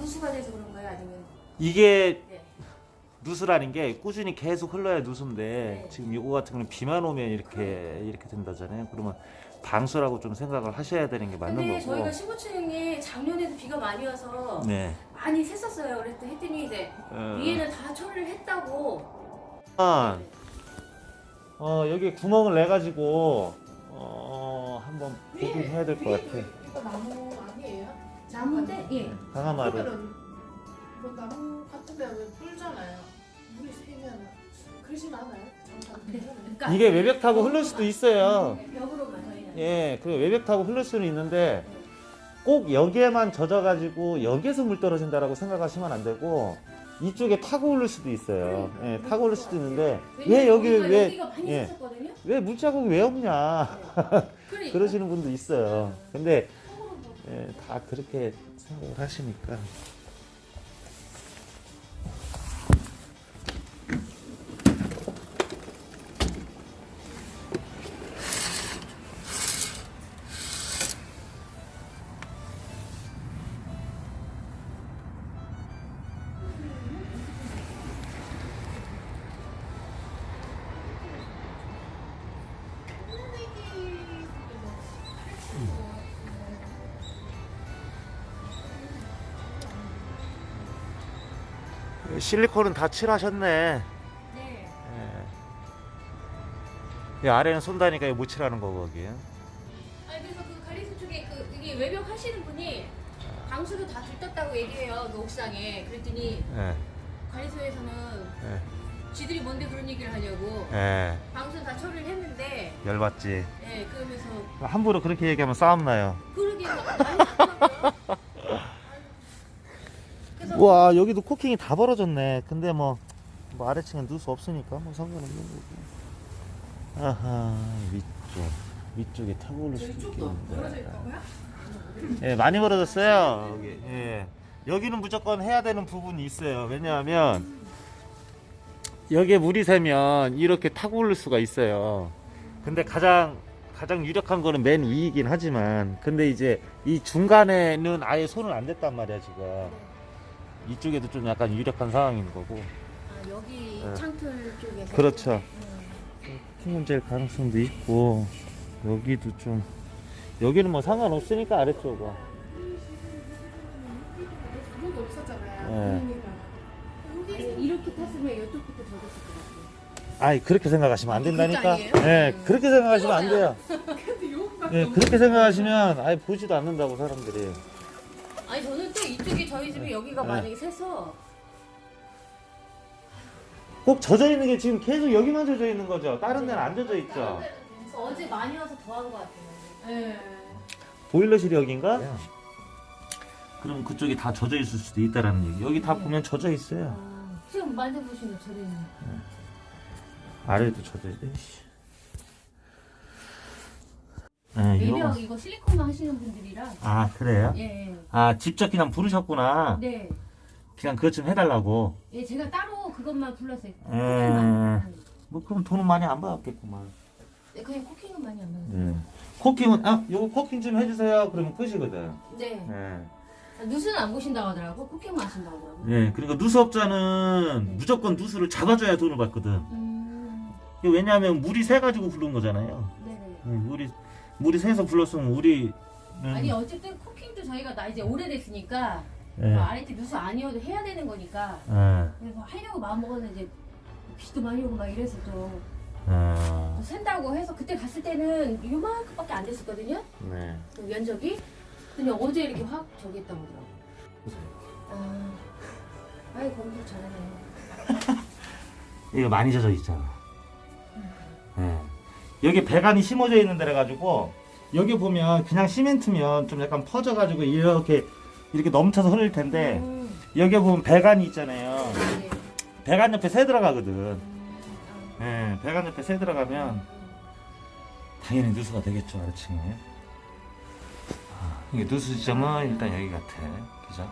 방수가 돼서 그런 거예요? 아니면 이게 네. 누수라는 게 꾸준히 계속 흘러야 누수인데 네. 지금 이거 같은 경우는 비만 오면 이렇게 이렇게 된다잖아요. 그러면 방수라고 좀 생각을 하셔야 되는 게 맞는 근데 거고. 저희가 15층에 작년에도 비가 많이 와서 네. 많이 샜었어요. 그랬더니 했더니 이제 어, 위에는 다 처리를 했다고. 아, 어, 여기 구멍을 내 가지고 어, 한번 보긴 해야 될 것 같아. 나무 아니에요? 나무인데 예. 강화마루. 뭐 나무 같은데 왜 불잖아요. 물이 새면 그러진 않아요? 잠깐 네. 그러니까 이게 외벽 타고 흐를 수도 있어요. 네, 벽으로만 저희는. 예, 그 외벽 타고 흐를 수는 있는데 꼭 여기에만 젖어가지고 여기에서 물 떨어진다라고 생각하시면 안 되고 이쪽에 타고 흐를 수도 있어요. 예, 타고 흐를 수도 있는데 왜 여기 저희가 왜 여기가 많이 예. 왜 물자국이 왜 없냐 그러니까. 그러시는 분도 있어요. 근데 예, 다 그렇게 생각을 하시니까 실리콘은 다 칠하셨네. 네. 예. 이 아래는 쏜다니까 이거 못 칠하는 거고 거기. 아니 그래서 그 가리수 쪽에 그 이게 외벽 하시는 분이 방수를 다 들떴다고 얘기해요. 그 옥상에. 그랬더니 예. 관리소에서는 예. 지들이 뭔데 그런 얘기를 하냐고 예. 방수는 다 처리를 했는데 열받지. 예 그러면서 함부로 그렇게 얘기하면 싸움 나요. 그러게 막 많이 와 여기도 코킹이 다 벌어졌네. 근데 뭐, 뭐 아래층에 넣을 수 없으니까 뭐 상관없는 거고. 아하 위쪽 위쪽에 타고 올릴 수도 있겠는데. 예 많이 벌어졌어요. 여기. 예. 여기는 무조건 해야 되는 부분이 있어요. 왜냐하면 여기에 물이 새면 이렇게 타고 오를 수가 있어요. 근데 가장 가장 유력한 거는 맨 위이긴 하지만 근데 이제 이 중간에는 아예 손을 안 댔단 말이야 지금. 이쪽에도 좀 약간 유력한 상황인 거고. 아, 여기 예. 창틀 쪽에서 그렇죠. 음. 큰 문제일 가능성도 있고 여기도 좀 여기는 뭐 상관없으니까 아래쪽은. 없었잖아요. 아니, 이렇게 탔으면 이쪽부터 젖었을 것 같아요. 아니 그렇게 생각하시면 안 아, 된다니까. 예, 음. 그렇게 생각하시면 안 돼요. 근데 예, 없 그렇게 생각하시면 아예 보지도 않는다고 사람들이. 아니 저는 또 이쪽이 저희 집이 여기가 네. 만약에 새서 꼭 젖어 있는 게 지금 계속 여기만 젖어 있는 거죠. 다른 데는 안 젖어 있죠. 어제 많이 와서 더한 것 같아요. 예. 보일러실이 여긴가? 그럼 그쪽이 다 젖어 있을 수도 있다라는 얘기. 여기 다 보면 젖어 있어요. 아, 지금 만져보시면 저는 아래도 젖어 있어. 예, 이거. 외벽 이거 실리콘만 하시는 분들이라 아 그래요? 예, 예. 아 직접 그냥 부르셨구나. 네. 그냥 그것 좀 해달라고. 예, 제가 따로 그것만 불렀어요. 예. 코킹만. 뭐 그럼 돈은 많이 안 받았겠구만. 네, 그냥 코킹은 많이 안 받았어요. 네. 코킹은 아 요거 코킹 좀 해주세요. 그러면 끝이거든. 네. 네. 누수는 안 보신다고 하더라고. 코킹만 하신다고 하더라고. 네. 그러니까 누수업자는 무조건 누수를 잡아줘야 돈을 받거든. 음. 왜냐하면 물이 새 가지고 부른 거잖아요. 네네. 네, 물이 물이 새서 불렀으면 우리는 아니 어쨌든 코킹도 저희가 나 이제 오래됐으니까 네. 뭐 아래쪽 누수 아니어도 해야 되는 거니까 네. 그래서 하려고 마음 먹었는데 이제 비도 많이 오고 막 이래서 또 아, 또 샌다고 해서 그때 갔을 때는 요만큼밖에 안 됐었거든요. 네. 그 면적이. 근데 어제 이렇게 확 저기 하더라고. 보세요. 아, 아이 공부 잘하네요. 이거 많이 젖어 있잖아. 네. 여기 배관이 심어져 있는 데라 가지고 여기 보면 그냥 시멘트면 좀 약간 퍼져 가지고 이렇게 이렇게 넘쳐서 흐를 텐데 음, 여기 보면 배관이 있잖아요. 네. 배관 옆에 새 들어가거든. 네, 배관 옆에 새 들어가면 당연히 누수가 되겠죠 아래층에. 아, 이게 누수 지점은 일단 여기 같아, 그죠?